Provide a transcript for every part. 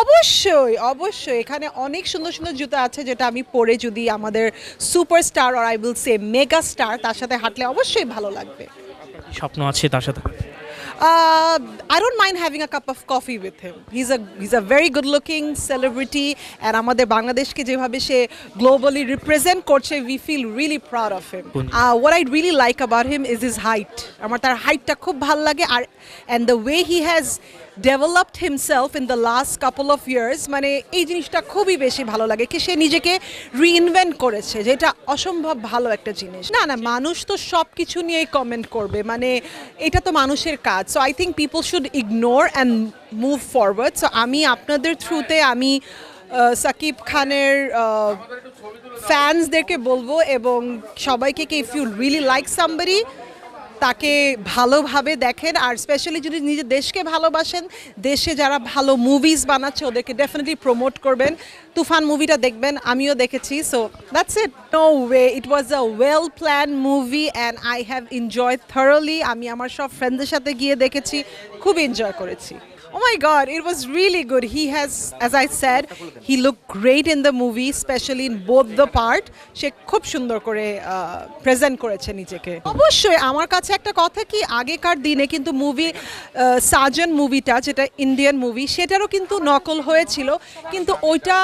অবশ্যই অবশ্যই। এখানে অনেক সুন্দর সুন্দর জুতো আছে যেটা আমি পরে যদি আমাদের superstar R I will say mega star তার সাথে হাঁটলে অবশ্যই ভালো লাগবে। স্বপ্ন আছে তার সাথে I don't mind having a cup of coffee with him his a his a very good looking celebrity and আমাদের বাংলাদেশকে যেভাবে সে গ্লোবালি রিপ্রেজেন্ট করছে we feel really proud of him what I really like about him is is height আমার তার হাইটটা খুব ভালো লাগে আর and the way he has developed himself in the last couple of years মানে এই জিনিসটা খুবই বেশি ভালো লাগে কি সে নিজেকে রিইনভেন্ট করেছে যেটা অসম্ভব ভালো একটা জিনিস। না না মানুষ তো সব কিছু নিয়েই কমেন্ট করবে মানে এটা তো মানুষের কাজ। So I think people should ignore and move forward so আমি আপনাদের থ্রুতে আমি সাকিব খানের ফ্যান্সদেরকে বলব এবং সবাইকে কি if you really like somebody তাকে ভালোভাবে দেখেন আর স্পেশালি যদি নিজের দেশকে ভালোবাসেন দেশে যারা ভালো মুভিজ বানাচ্ছে ওদেরকে ডেফিনেটলি প্রমোট করবেন। তুফান মুভিটা দেখবেন আমিও দেখেছি so that's it no way it was a well plan movie and I have enjoy thoroughly আমি আমার সব ফ্রেন্ডদের সাথে গিয়ে দেখেছি খুব এনজয় করেছি। Oh my god, it was really good. He has, as I said, he looked great in the movie, especially in both the part. সে খুব সুন্দর করে প্রেজেন্ট করেছে নিজেকে। অবশ্যই আমার কাছে একটা কথা কি, আগেকার দিনে কিন্তু মুভি সাজন মুভিটা যেটা ইন্ডিয়ান মুভি সেটারও কিন্তু নকল হয়েছিল, কিন্তু ওইটা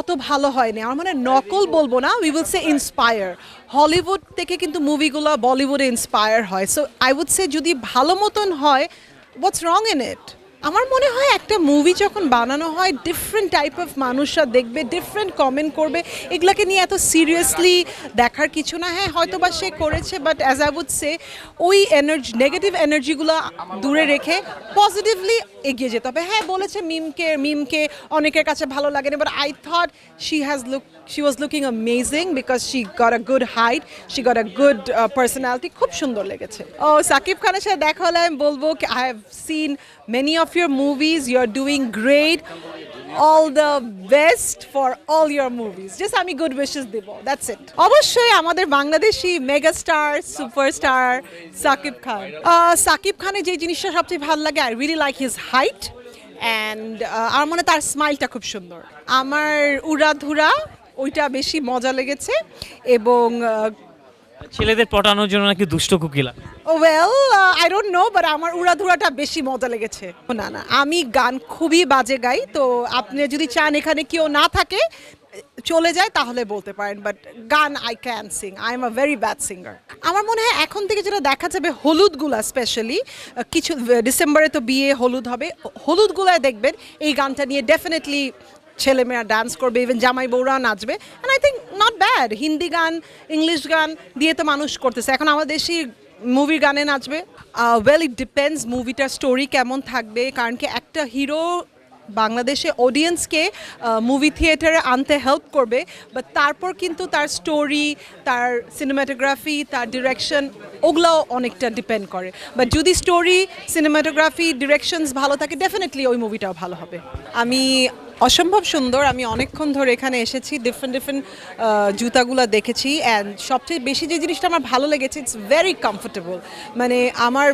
অত ভালো হয়নি। আমার মানে নকল বলব না we will say inspire Hollywood থেকে কিন্তু মুভিগুলো বলিউডে ইন্সপায়ার হয়। সো আই উড সে যদি ভালো মতন হয় হোয়াটস রং ইন ইট আমার মনে হয় একটা মুভি যখন বানানো হয় ডিফারেন্ট টাইপ অফ মানুষরা দেখবে ডিফারেন্ট কমেন্ট করবে। এগুলাকে নিয়ে এত সিরিয়াসলি দেখার কিছু না। হ্যাঁ হয়তো বা সে করেছে but as I would say ওই এনার্জি নেগেটিভ এনার্জিগুলো দূরে রেখে পজিটিভলি এগিয়ে যেতে। হবে হ্যাঁ বলেছে মিমকে মিমকে অনেকের কাছে ভালো লাগে না but I thought she has look she was looking amazing because she got a good height she got a good personality খুব সুন্দর লেগেছে। ও, সাকিব খানের সাথে দেখা হলে আমি বলব I have seen many of your movies you are doing great all the best for all your movies just আমি গুড উইশেস দেবো দ্যাটস ইট অবশ্যই আমাদের বাংলাদেশি মেগাস্টার সুপারস্টার সাকিব খান। সাকিব খানের যে জিনিসটা সবচেয়ে ভালো লাগে I really like his height and আমার মনে তার স্মাইলটা খুব সুন্দর। আমার উড়াধুরা, ওইটা বেশি মজা লেগেছে এবং ছেলেদের পটানোর জন্য নাকি দুষ্ট কুকিলা? Well I don't know but আমার উড়াধুরাটা বেশি মজা লেগেছে। না না, আমি গান খুবই বাজে গাই, তো আপনি যদি চান এখানে কেউ না থাকে, চলে যায়, তাহলে বলতে পারেন বাট গান I can sing I am a very bad singer আমার মনে হয় এখন থেকে যেটা দেখা যাবে, হলুদগুলা স্পেশালি কিছু ডিসেম্বরে তো বিয়ে হলুদ হবে, হলুদগুলায় দেখবেন, এই গানটা নিয়ে ডেফিনেটলি ছেলেমেয়েরা ডান্স করবে ইভেন জামাই বউরাও নাচবে। And I think not bad Hindi গান, ইংলিশ গান দিয়ে তো মানুষ করতেছে। এখন আমাদের দেশি মুভির গানে নাচবে। ওয়েল ইট ডিপেন্ডস মুভিটার স্টোরি কেমন থাকবে, কারণ কি একটা হিরো বাংলাদেশে অডিয়েন্সকে মুভি থিয়েটারে আনতে হেল্প করবে। বাট তারপর কিন্তু তার স্টোরি তার সিনেমাটোগ্রাফি তার ডিরেকশন ওগুলাও অনেকটা ডিপেন্ড করে। বাট যদি স্টোরি সিনেমাটোগ্রাফি ডিরেকশনস ভালো থাকে ডেফিনেটলি ওই মুভিটাও ভালো হবে। আমি অসম্ভব সুন্দর। আমি অনেকক্ষণ ধরে এখানে এসেছি ডিফারেন্ট ডিফারেন্ট জুতাগুলো দেখেছি অ্যান্ড সবচেয়ে বেশি যে জিনিসটা আমার ভালো লেগেছে ইটস ভেরি কমফোর্টেবল মানে আমার,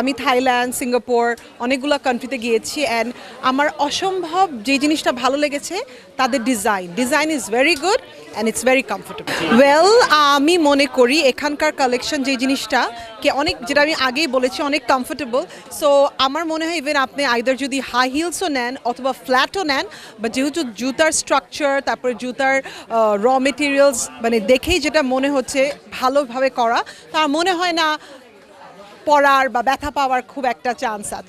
আমি থাইল্যান্ড, সিঙ্গাপুর, অনেকগুলো কান্ট্রিতে গিয়েছি অ্যান্ড আমার অসম্ভব যে জিনিসটা ভালো লেগেছে, তাদের design design is very good and it's very comfortable well আমি মনে করি এখানকার কালেকশন যে জিনিসটা, কে অনেক, যেটা আমি আগেই বলেছি, অনেক কমফোর্টেবল সো আমার মনে হয় ইভেন আপনি আইদার যদি হাই হিলসও নেন অথবা ফ্ল্যাটও নেন বা যেহেতু জুতার স্ট্রাকচার তারপরে জুতার র মেটেরিয়ালস মানে দেখেই যেটা মনে হচ্ছে ভালোভাবে করা, তার মনে হয় না পড়ার বা ব্যথা পাওয়ার খুব একটা চান্স আছে।